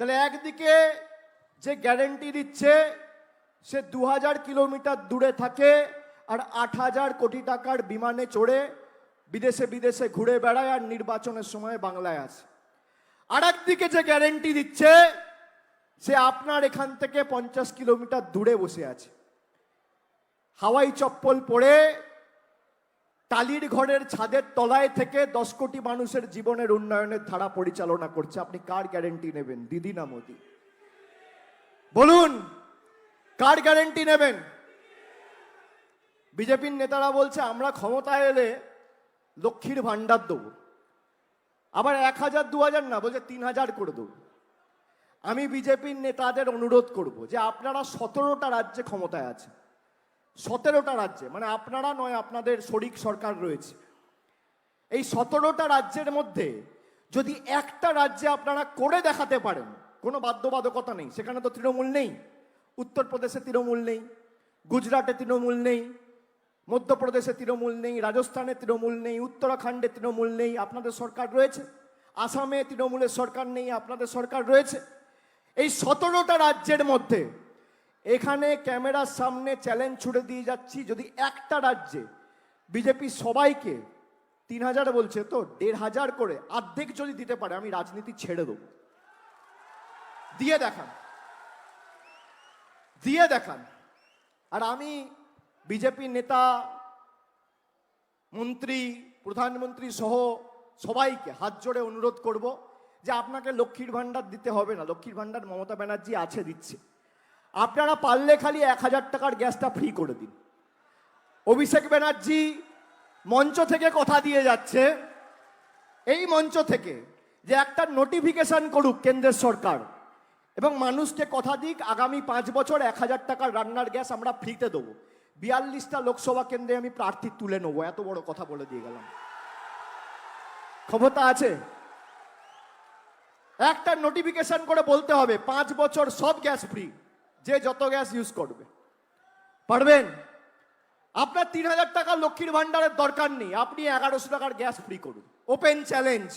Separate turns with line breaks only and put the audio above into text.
তাহলে একদিকে যে গ্যারেন্টি দিচ্ছে, সে দু হাজার কিলোমিটার দূরে থাকে আর আট হাজার কোটি টাকার বিমানে চড়ে বিদেশে বিদেশে ঘুরে বেড়ায় আর নির্বাচনের সময় বাংলায় আসে। আর একদিকে যে গ্যারেন্টি দিচ্ছে, সে আপনার এখান থেকে পঞ্চাশ কিলোমিটার দূরে বসে আছে। হাওয়াই চপ্পল পরে টালির ঘরের ছাদের তলায় থেকে দশ কোটি মানুষের জীবনের উন্নয়নের ধারা পরিচালনা করছে। আপনি কার গ্যারেন্টি নেবেন? দিদি না মোদি? বলুন, কার গ্যারেন্টি নেবেন? বিজেপির নেতারা বলছে, আমরা ক্ষমতায় এলে লক্ষ্মীর ভাণ্ডার দেবো। আবার এক হাজার, দু হাজার না, বলছে তিন হাজার করে দেবো। আমি বিজেপির নেতাদের অনুরোধ করব যে আপনারা সতেরোটা রাজ্যে ক্ষমতায় আছে সতেরোটা রাজ্যে মানে আপনারা নয়, আপনাদের শরিক সরকার রয়েছে। এই সতেরোটা রাজ্যের মধ্যে যদি একটা রাজ্যে আপনারা করে দেখাতে পারেন, কোনো বাধ্যবাধকতা নেই, সেখানে তো তৃণমূল নেই, উত্তরপ্রদেশে তৃণমূল নেই, গুজরাটে তৃণমূল নেই, মধ্যপ্রদেশে তৃণমূল নেই, রাজস্থানে তৃণমূল নেই, উত্তরাখণ্ডে তৃণমূল নেই, আপনাদের সরকার রয়েছে। আসামে তৃণমূলের সরকার নেই, আপনাদের সরকার রয়েছে। এই সতেরোটা রাজ্যের মধ্যে এখানে ক্যামেরার সামনে চ্যালেঞ্জ ছুড়ে দিয়ে যাচ্ছি, যদি একটা রাজ্যে বিজেপি সবাইকে তিন হাজার বলছে, তো দেড় হাজার করে অর্ধেক যদি দিতে পারে, আমি রাজনীতি ছেড়ে দেবো। দিয়ে দেখান। দিয়ে দেখান। আর আমি বিজেপি নেতা, মন্ত্রী, প্রধানমন্ত্রী সহ সবাইকে হাত জোড়ে অনুরোধ করব যে আপনাকে লক্ষ্মীর ভাণ্ডার দিতে হবে না। লক্ষ্মীর ভাণ্ডার মমতা ব্যানার্জি আছে, দিচ্ছে। আপনারা পারলে খালি এক হাজার টাকার গ্যাসটা ফ্রি করে দিন। অভিষেক ব্যানার্জি মঞ্চ থেকে কথা দিয়ে যাচ্ছে। এই মঞ্চ থেকে যে একটা নোটিফিকেশন করুক কেন্দ্রের সরকার এবং মানুষকে কথা দিক, আগামী পাঁচ বছর এক হাজার টাকার রান্নার গ্যাস আমরা ফ্রিতে দেবো। বিয়াল্লিশটা লোকসভা কেন্দ্রে আমি প্রার্থী তুলে নেব, এত বড় কথা বলে দিয়ে গেলাম। ক্ষমতা আছে? একটা নোটিফিকেশন করে বলতে হবে, পাঁচ বছর সব গ্যাস ফ্রি যে যত গ্যাস ইউজ করবে। পারবেন? আপনার তিন হাজার টাকা লক্ষ্মীর ভাণ্ডারের দরকার নেই। আপনি এগারোশো টাকার গ্যাস ফ্রি করুন। Open challenge